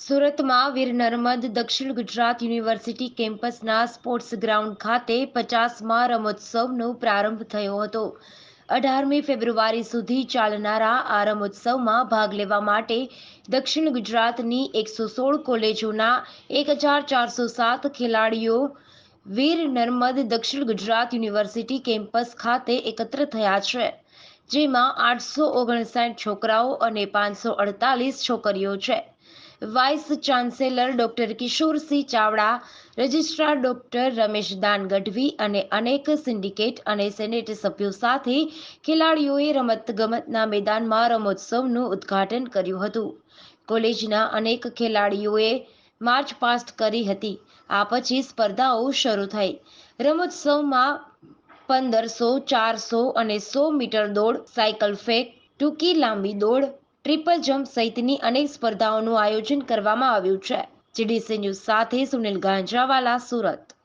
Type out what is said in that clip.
સુરતમાં વીર નર્મદ દક્ષિણ ગુજરાત યુનિવર્સિટી કેમ્પસના sports ground ખાતે પચાસમાં રમોત્સવનો પ્રારંભ થયો હતો. અઢારમી ફેબ્રુઆરી સુધી ચાલનારા આ રમોત્સવમાં ભાગ લેવા માટે દક્ષિણ ગુજરાતની એકસો સોળ કોલેજોના એક હજાર ચારસો સાત ખેલાડીઓ વીર નર્મદ દક્ષિણ ગુજરાત યુનિવર્સિટી કેમ્પસ ખાતે એકત્ર થયા છે, જેમાં આઠસો ઓગણસાઠ છોકરાઓ અને પાંચસો અડતાલીસ છોકરીઓ છે. Vice chancellor doctor Kishorsinh Chavda, registrar doctor Ramesh Dan Gadhvi અને અનેક સિન્ડિકેટ અને સેનેટ સભ્યો સાથે ખેલાડીઓએ રમતગમતના મેદાનમાં રમોત્સવનું ઉદ્ઘાટન કર્યું હતું. કોલેજના અનેક ખેલાડીઓએ માર્ચ પાસ્ટ કરી હતી. આ પછી સ્પર્ધાઓ શરૂ થઈ. રમોત્સવમાં પંદરસો, ચારસો અને સો મીટર દોડ, સાયકલ ફેંક, ટૂંકી લાંબી દોડ ટ્રિપલ જમ્પ સહિતની અનેક સ્પર્ધાઓનું આયોજન કરવામાં આવ્યું છે. જીડીસી ન્યૂઝ સાથે સુનિલ ગાંજાવાલા, સુરત.